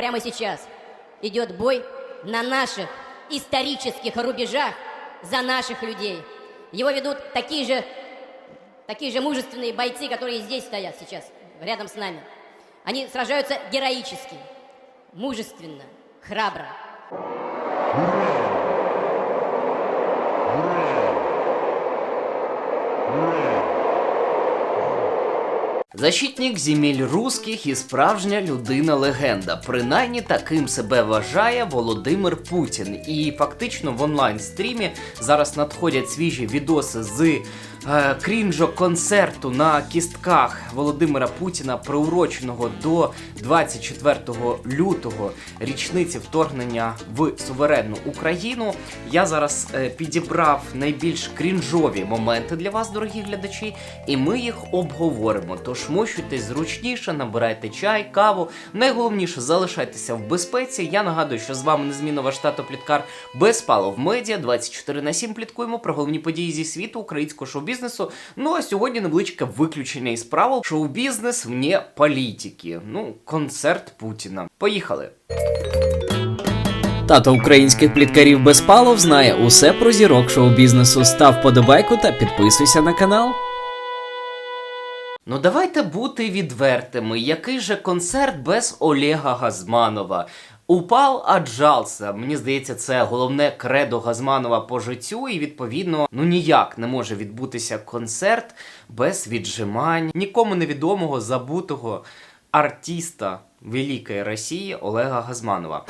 Прямо сейчас идет бой на наших исторических рубежах за наших людей. Его ведут такие же, такие же мужественные бойцы, которые здесь стоят сейчас, рядом с нами. Они сражаются героически, мужественно, храбро. Защитник земель русських і справжня людина-легенда. Принаймні таким себе вважає Володимир Путін. І фактично в онлайн-стрімі зараз надходять свіжі відоси з е, крінжо-концерту на кістках Володимира Путіна, приуроченого до 24 лютого річниці вторгнення в суверенну Україну. Я зараз е, підібрав найбільш крінжові моменти для вас, дорогі глядачі, і ми їх обговоримо. Тож мощуйтесь зручніше, набирайте чай, каву. Найголовніше залишайтеся в безпеці. Я нагадую, що з вами незмінно ваш тато Пліткар Безпалов Медіа 24 на 7 пліткуємо про головні події зі світу українського шоу-бізнесу. Ну а сьогодні невеличке виключення із правил шоу-бізнес вне політики. Ну, концерт Путіна. Поїхали. Тато українських пліткарів Безпалов знає усе про зірок шоу-бізнесу. Став подобайку та підписуйся на канал. Ну давайте бути відвертими. Який же концерт без Олега Газманова? Упав, аджался. Мені здається, це головне кредо Газманова по життю, і відповідно ну ніяк не може відбутися концерт без віджимань, нікому невідомого забутого артиста Великої Росії Олега Газманова.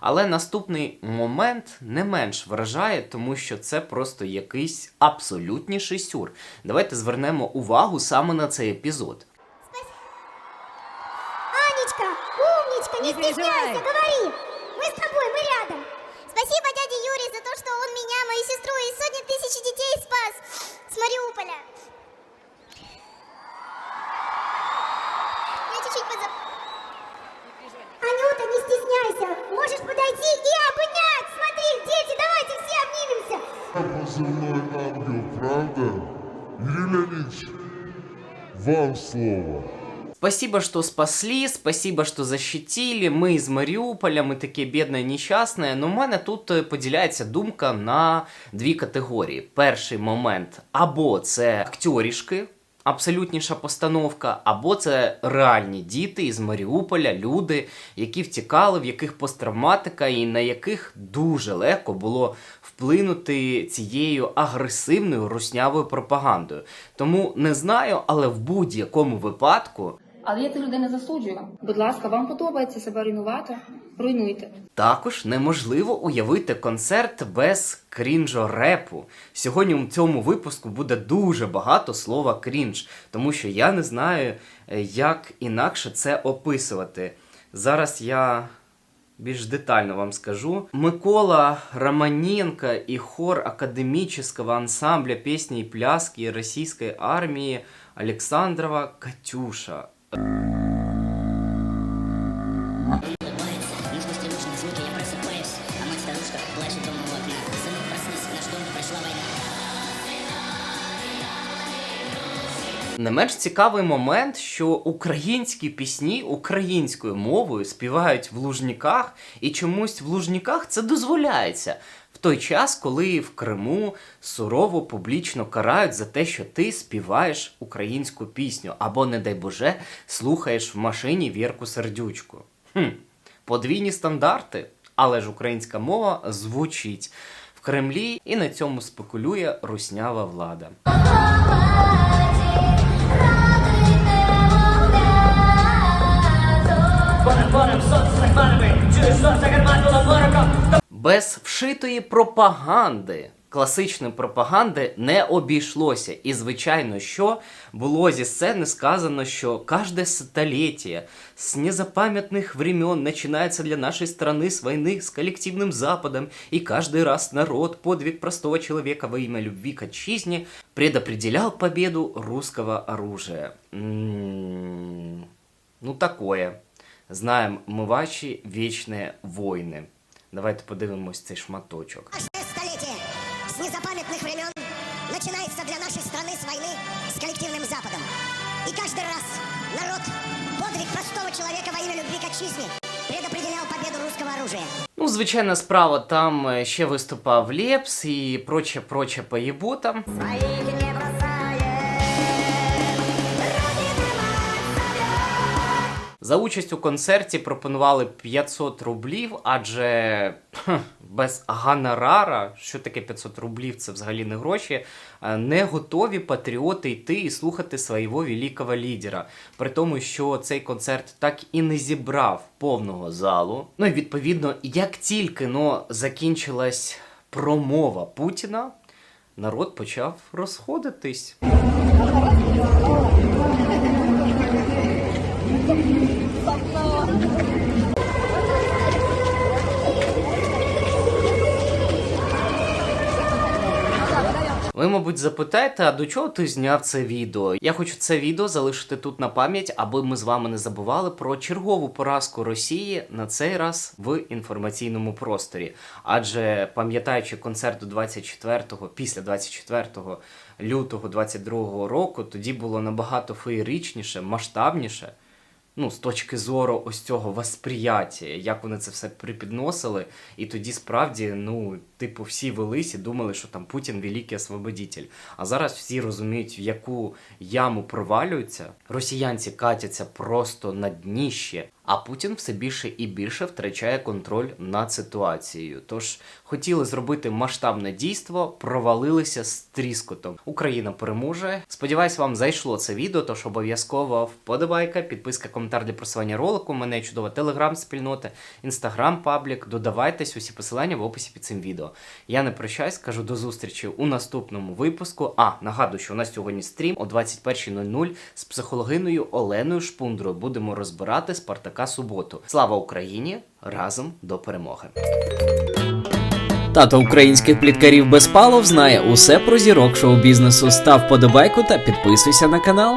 Але наступний момент не менш вражає, тому що це просто якийсь абсолютніший сюр. Давайте звернемо увагу саме на цей епізод. Анечка, умничка, не, Не переживай. стесняйся, говори. Мы с тобой, мы рядом. Спасибо дяде Юре за то, что он меня, мою сестру и сотни тысяч детей спас с Мариуполя. Я чуть-чуть позаб... Не стесняйся. Можешь подойти и обнять. Смотри, дети, давайте все обнимемся. Позывной ангел, правда? Юрий Леонидович, вам слово. Спасибо, что спасли, спасибо, что защитили. Ми з Маріуполя, ми таке бідне, нещасне. Ну, в мене тут е, поділяється думка на дві категорії. Перший момент або це акторішки, абсолютніша постановка, або це реальні діти із Маріуполя, люди, які втікали, в яких посттравматика, і на яких дуже легко було вплинути цією агресивною руснявою пропагандою. Тому не знаю, але в будь-якому випадку. Але я цих людей не засуджую. Будь ласка, вам подобається себе руйнувати? Руйнуйте. Також неможливо уявити концерт без крінжо-репу. Сьогодні у цьому випуску буде дуже багато слова крінж, тому що я не знаю, е, як інакше це описувати. Зараз я більш детально вам скажу. Микола Романенко і хор академического ансамбля песни и пляски российской армии Александрова «Катюша». Не спустя нужные звуки я просыпаюсь, а мать старушка плачет дома у окна. Сынок, проснись, в наш дом пришла война. Не менш цікавий момент, що українські пісні українською мовою співають в лужниках, і чомусь в лужниках це дозволяється. Той час, коли в Криму сурово публічно карають за те, що ти співаєш українську пісню, або, не дай Боже, слухаєш в машині Вірку Сердючку. Хм, подвійні стандарти, але ж українська мова звучить в Кремлі, і на цьому спекулює руснява влада Без вшитої пропаганди, класичної пропаганди не обійшлося. І, звичайно, що було зі сцени сказано, що кожне століття з незапам'ятних времен починається для нашої страны с войны с коллективным Западом, и каждый раз народ подвиг простого человека во имя любви к отчизне предопределял победу русского оружия. М, Ну, такое. Знаємо ми ваші вічні війни. Давайте подивимось цей шматочок. Аж століття з незапам'ятних времен починається для нашої країни з війни з колективним западом. І кожен раз народ подвиг простого чоловіка во ім'я любви к отчизне победу русского оружия. Ну, звичайна справа, там е, ще виступав Лепс і проче-проче поєбота. Своїх За участь у концерті пропонували 500 рублів, адже без гонорара, що таке 500 рублів, це взагалі не гроші, е, не готові патріоти йти і слухати свого великого лідера. При тому, що цей концерт так і не зібрав повного залу. Ну і відповідно, як тільки но закінчилась промова Путіна, народ почав розходитись. Ви, мабуть, запитаєте, а до чого ти зняв це відео? Я хочу це відео залишити тут на пам'ять, аби ми з вами не забували про чергову поразку Росії на цей раз в інформаційному просторі. Адже пам'ятаючи концерт 24-го, після 24 лютого 22-го року, тоді було набагато феєричніше, масштабніше. Ну, з точки зору ось цього восприяття, як вони це все припідносили, і тоді справді, ну, типу, всі велись і думали, що там Путін великий освободитель. А зараз всі розуміють, в яку яму провалюються. Росіянці катяться просто на дніще, а Путін все більше і більше втрачає контроль над ситуацією. Тож хотіли зробити масштабне дійство, провалилися з тріскотом. Україна переможе. Сподіваюсь, вам зайшло це відео. Тож обов'язково вподобайка, підписка, коментар для просування ролику. У мене чудова телеграм-спільнота, інстаграм-паблік. Додавайтесь усі посилання в описі під цим відео. Я не прощаюсь, кажу до зустрічі у наступному випуску. А нагадую, що у нас сьогодні стрім о 21.00 з психологиною Оленою Шпундрою. Будемо розбирати Спартака суботу. Слава Україні! Разом до перемоги! Тато українських пліткарів Безпалов знає усе про зірок шоу-бізнесу. Став подобайку та підписуйся на канал.